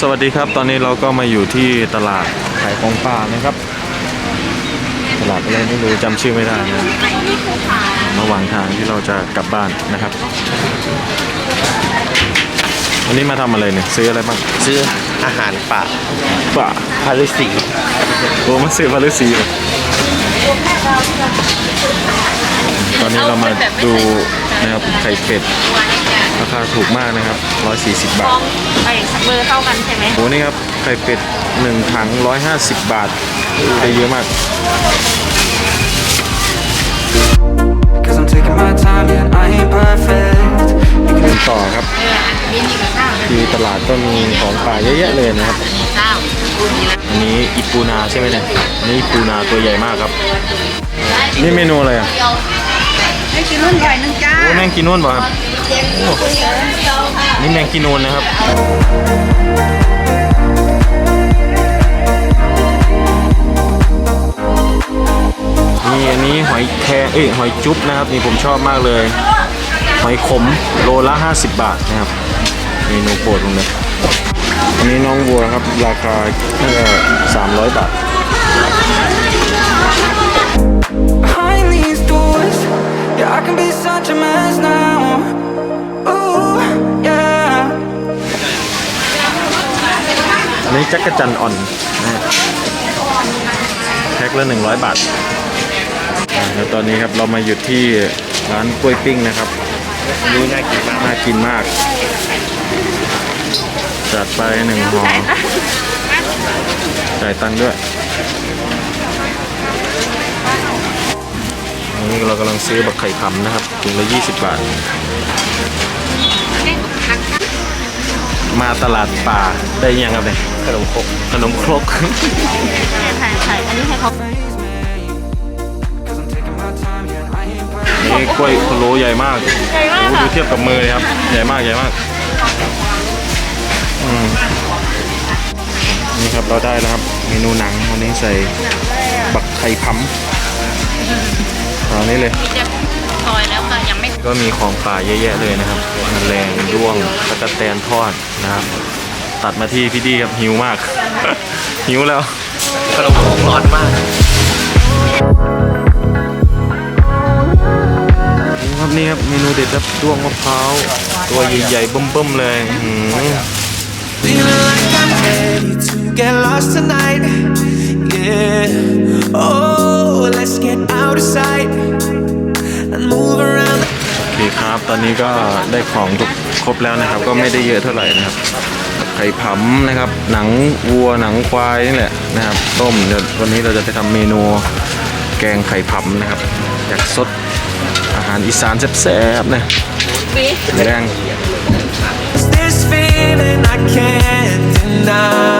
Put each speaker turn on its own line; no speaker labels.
สวัสดีครับ ตอนนี้เราก็มาอยู่ที่ตลาดขายของป่านะครับ ตลาดอะไรไม่รู้จำชื่อไม่ได้นะระหว่างทางที่เราจะกลับบ้านนะครับ วันนี้มาทำอะไรเนี่ยซื้ออะไรบ้าง
ซื้ออาหารป่า
ป่า
พาริสี
โอ้มาซื้อพารุสีเลยตอนนี้เรามาดูนะครับไข่เป็ดราคาถูกมากนะครับ 140 บาท
ไอ้เบอร์เท่ากันใช่ไหม
โหนี่ครับไข่เป็ด1ถัง150บาทได้เยอะมาก
Cause I'm taking my time, yeah, I ain't perfect. You
เดินต่อครับ
เออบินอีกกับข้าว
ที่ตลาดก็มีของป่าเยอะแยะเลยนะครับ
ข้าวดูดีแล้ว
อันนี้อีปูนาใช่ไหมเนี่ยอันนี่อีปูนาตัวใหญ่มากครับ นี่เมนูอะไรอะ
ให้กินรุ่นใหญ่นึงจ้า
โอ้แมงกินนวลป่ะครับโอ้นี่ แมงกินนนะครับมีอันนี้หอยแครงเอ้ยหอยจุ๊บนะครับ นี่ผมชอบมากเลย หอยขมโลละ 50 บาทนะครับเมนูโปรดผมเลยอันนี้น้องวัวครับ ราคาแค่300 บาท นนี้จักรจันอ่อนนะฮะแพ็คละ100 บาทอ่าแล้วตอนนี้ครับเรามาหยุดที่ร้านกล้วยปิ้งนะครับ
นี่น่ากินมาก
น่ากินมาก จัดไปหนึ่งห่อจ่ายตังค์ด้วยอันนี้เรากำลังซื้อบักไข่ขำนะครับถุงละ20 บาท มาตลาดป่าได้ยังครับเนี่ย
ขนมครก
ขนมครก
ถ่ายถ่ายอันนี้ให้เขา
Cause I'm taking my time, yeah, I ain't perfect.
นี่กล้วยพะโล้ใหญ่มาก
ใหญ่มาก
โอ้
ค่ะ
ดูเทียบกับมือเลยครับ ใหญ่มากใหญ่มากอืมนี่ครับเราได้แล้วครับ เมนูหนังวันนี้ใส่บักไข่พัมเอานี้เลย
มีจะซอยแล้ว ก็ยังไม่
ก็มีของป่าเยอะแยะเลยนะครับแมลงด้วงตะกะแตนทอดนะครับ ตัดมาที่พี่ดีครับหิวมาก หิวแล้ว
ขนมครกร้อนมาก
ครับนี่ครับเมนูเด็ดครับด้วงมะพร้าวตัวใหญ่ๆเบิ่มๆเลยอื้อหือ
Feeling like I'm ready to get lost tonight. Yeah.
ตอนนี้ก็ได้ของทุกครบแล้วนะครับ ก็ไม่ได้เยอะเท่าไหร่นะครับไข่ผำนะครับ หนังวัวหนังควายนี่แหละนะครับ ต้มเดี๋ยววันนี้เราจะไปทำเมนูแกงไข่ผำนะครับอยากสดอาหารอีสานแซ่บๆนะ
ปี
แรง
It's this feeling I can't deny.